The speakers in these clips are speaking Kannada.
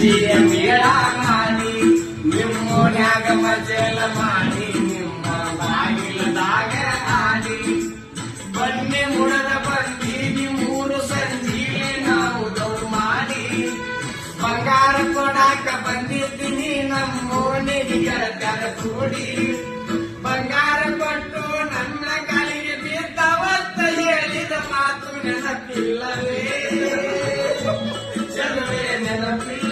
ಮಾಡಿ ನಿಮ್ಮೋನ್ಯಾಗ ಮಜಲ ಮಾಡಿ, ನಿಮ್ಮ ಆಡಿ ಬನ್ನಿ ಮುಡದ ಬಂದೀನಿ ಮೂರು ಸಂಜೀವಿ ನಾವು ದೌಡ್ ಮಾಡಿ. ಬಂಗಾರ ಕೊಡಾಕ ಬಂದಿದ್ದೀನಿ ನಮ್ಮೋನಿಗೆ ಗೆಳತ್ಯಾರ ಕೂಡಿ. ಬಂಗಾರ ಕೊಟ್ಟು ನನ್ನ ಕಾಲಿಗೆ ಬೀರ್ತಾವತ್ತ ಹೇಳಿದ ಮಾತು ನೆನಪಿಲ್ಲವೇ? ಚಲುವೆ ನೆನಪಿಲ್ಲವೇ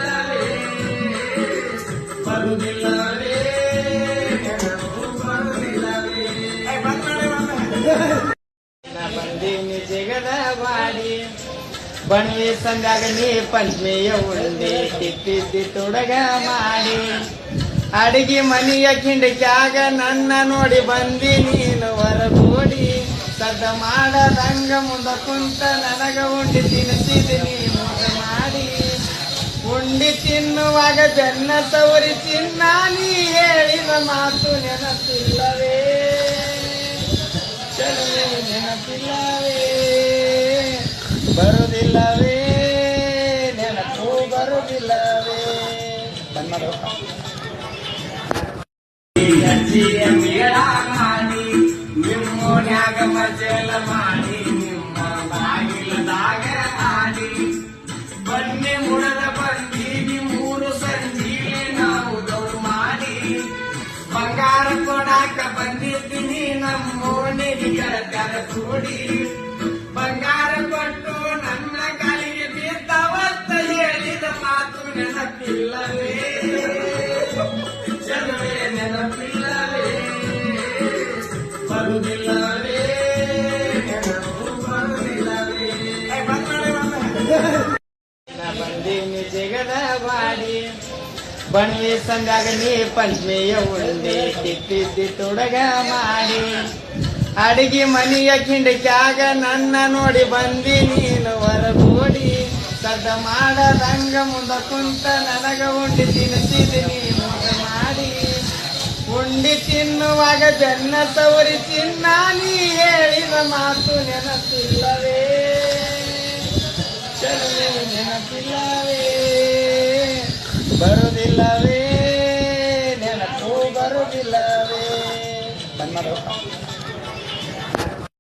ನಾ ಬಂದೀನಿ ಜಗದ ಬಾಡಿ. ಬಣ್ವಿ ಸಂದಾಗ ನೀ ಪಂಚಮಿಯ ಉಂಡೆ ತಿಪ್ಪಿದ್ದಿ ತೊಡಗ ಮಾಡಿ. ಅಡಿಗೆ ಮನೆಯ ಕಿಂಡಕ್ಯಾಗ ನನ್ನ ನೋಡಿ ಬಂದಿ ನೀನು ಹೊರಗೋಡಿ. ಸದ್ದ ಮಾಡದಂಗ ಮುಂದ ಕುಂತ ನನಗ ಉಂಡಿ ತಿನ್ನಿಸಿದ ನೀನು. ಉಂಡಿ ತಿನ್ನುವಾಗ ಜನ್ನ ತವರಿ ತಿನ್ನ, ನೀ ಹೇಳಿದ ಮಾತು ನೆನಪಿಲ್ಲವೇ. ಚಲುವೆ ನೆನಪಿಲ್ಲವೇ. ಬರುದಿಲ್ಲವೇ. ನೆನಪು ಅಜ್ಜಿಯ ಮೇಳ ಮಾಡಿ ನಿಮ್ಮ ಮಜಲ ಮಾಡಿ ಬಂಗಾರ ಕೊಡಾಕ ಬಂದಿದ್ದೀನಿ ನಮ್ಮೋನಿಗೆ ಗೆಳತ್ಯಾರ ಕೂಡಿ. ಬಂಗಾರ ಕೊಟ್ಟು ನನ್ನ ಕಾಲಿಗೆ ಬಿದ್ದವತ್ತ ಹೇಳಿದ ಮಾತು ನೆನಪಿಲ್ಲವೇ? ಜನವೇ ನೆನಪಿಲ್ಲವೇ? ಬಂದ್ಮೇಲೆ. ಬಂದೀನಿ ಜಗದ ಬಾಡಿ. ಬಣ್ವಿ ಸಂದಾಗ ನೀ ಪಂಚಮಿಯ ಉಂಡೆ ತಿಪ್ಪಿದ್ದಿ ತೊಡಗ ಮಾಡಿ. ಅಡಿಗೆ ಮನೆಯ ಕಿಂಡಕ್ಯಾಗ ನನ್ನ ನೋಡಿ ಬಂದಿ ನೀನು ಹೊರಗೋಡಿ. ಸದ್ದ ಮಾಡದಂಗ ಮುಂದ ಕುಂತ ನನಗ ಉಂಡಿ ತಿನ್ನಿಸಿದೆ ನೀನು ಮಾಡಿ. ಉಂಡಿ ತಿನ್ನುವಾಗ ಬೆನ್ನ ತವರಿ ತಿನ್ನ ನೀ ಹೇಳಿದ ಮಾತು ನೆನಪಿಲ್ಲವೇ. ಚೆನ್ನ ನೆನಪಿಲ್ಲವೇ. ಬರುದಿಲ್ಲವೇ ನೆನಪು ಬರುದಿಲ್ಲವೇ ಕನ್ನಡ